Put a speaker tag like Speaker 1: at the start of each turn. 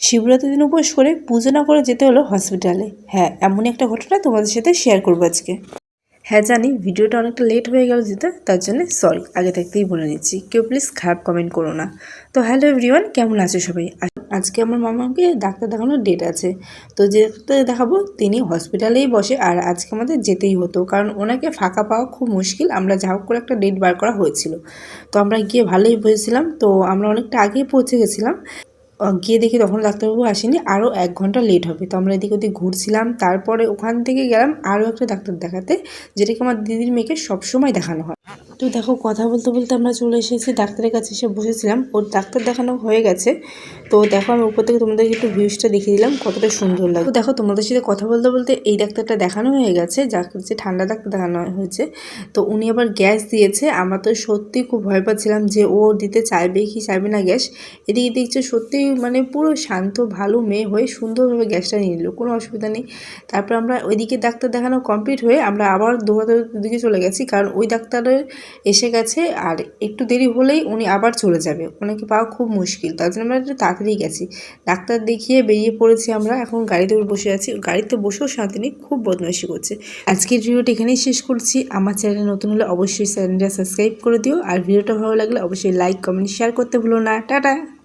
Speaker 1: শিবরাত্রির দিন উপোস করে পুজো না করে যেতে হলো হসপিটালে হ্যাঁ এমনই একটা ঘটনা তোমাদের সাথে শেয়ার করব আজকে। হ্যাঁ জানি ভিডিওটা অনেকটা লেট হয়ে গেল যেতে, তার জন্য সরি আগে থাকতেই বলে নিচ্ছি, কেউ প্লিজ খারাপ কমেন্ট করো না। তো হ্যালো এভরিওয়ান কেমন আছো সবাই? আজকে আমার মামাকে ডাক্তার দেখানোর ডেট আছে। তো যে ডাক্তার দেখাবো, তিনি হসপিটালেই বসে, আর আজকে আমাদের যেতেই হতো, কারণ ওনাকে ফাঁকা পাওয়া খুব মুশকিল, আমরা যা হোক করে একটা ডেট বার করা হয়েছিল। তো আমরা গিয়ে ভালোই বসেছিলাম তো আমরা অনেকটা আগেই পৌঁছে গেছিলাম। গিয়ে দেখি তখন ডাক্তারবাবু আসেনি আরও এক ঘণ্টা লেট হবে। তো আমরা এদিক ওদিক ঘুরছিলাম, তারপরে ওখান থেকে গেলাম আরও একটা ডাক্তার দেখাতে, যেটাকে আমার দিদির মেয়েকে সবসময় দেখানো হয়। তো দেখো, কথা বলতে বলতে আমরা চলে এসেছি ডাক্তারের কাছে, এসে বসেছিলাম। ওর ডাক্তার দেখানো হয়ে গেছে। তো দেখো, আমি উপর থেকে তোমাদেরকে একটু ভিউজটা দেখিয়ে দিলাম, কতটা সুন্দর লাগে দেখো, তোমাদের সাথে কথা বলতে বলতে এই ডাক্তারটা দেখানো হয়ে গেছে যাকে হচ্ছে ঠান্ডা ডাক্তার দেখানো হয়েছে। তো উনি আবার গ্যাস দিয়েছে। আমরা তো সত্যি খুব ভয় পাচ্ছিলাম যে ও দিতে চাইবে কি চাইবে না গ্যাস। এদিকে দেখছে সত্যি মানে পুরো শান্ত, ভালো মেয়ে হয়ে সুন্দরভাবে গ্যাসটা নিয়ে নিল, কোনো অসুবিধা নেই। তারপর আমরা ওইদিকে ডাক্তার দেখানো কমপ্লিট হয়ে আমরা আবার দৌড়াতে দিকে চলে গেছি, কারণ ওই ডাক্তারের এসে গেছে আর একটু দেরি হলেই উনি আবার চলে যাবে। ওনাকে পাওয়া খুব মুশকিল। তার জন্য আমরা একটু তাড়াতাড়ি গেছি। ডাক্তার দেখিয়ে বেরিয়ে পড়েছি আমরা। এখন গাড়িতে বসে আছি। গাড়িতে বসেও শান্তিনি খুব বদমাইশি করছে। আজকের ভিডিওটি এখানেই শেষ করছি। আমার চ্যানেলে নতুন হলে অবশ্যই চ্যানেলটা সাবস্ক্রাইব করে দিও। আর ভিডিওটা ভালো লাগলে অবশ্যই লাইক, কমেন্ট শেয়ার করতে ভুলো না। টাটা!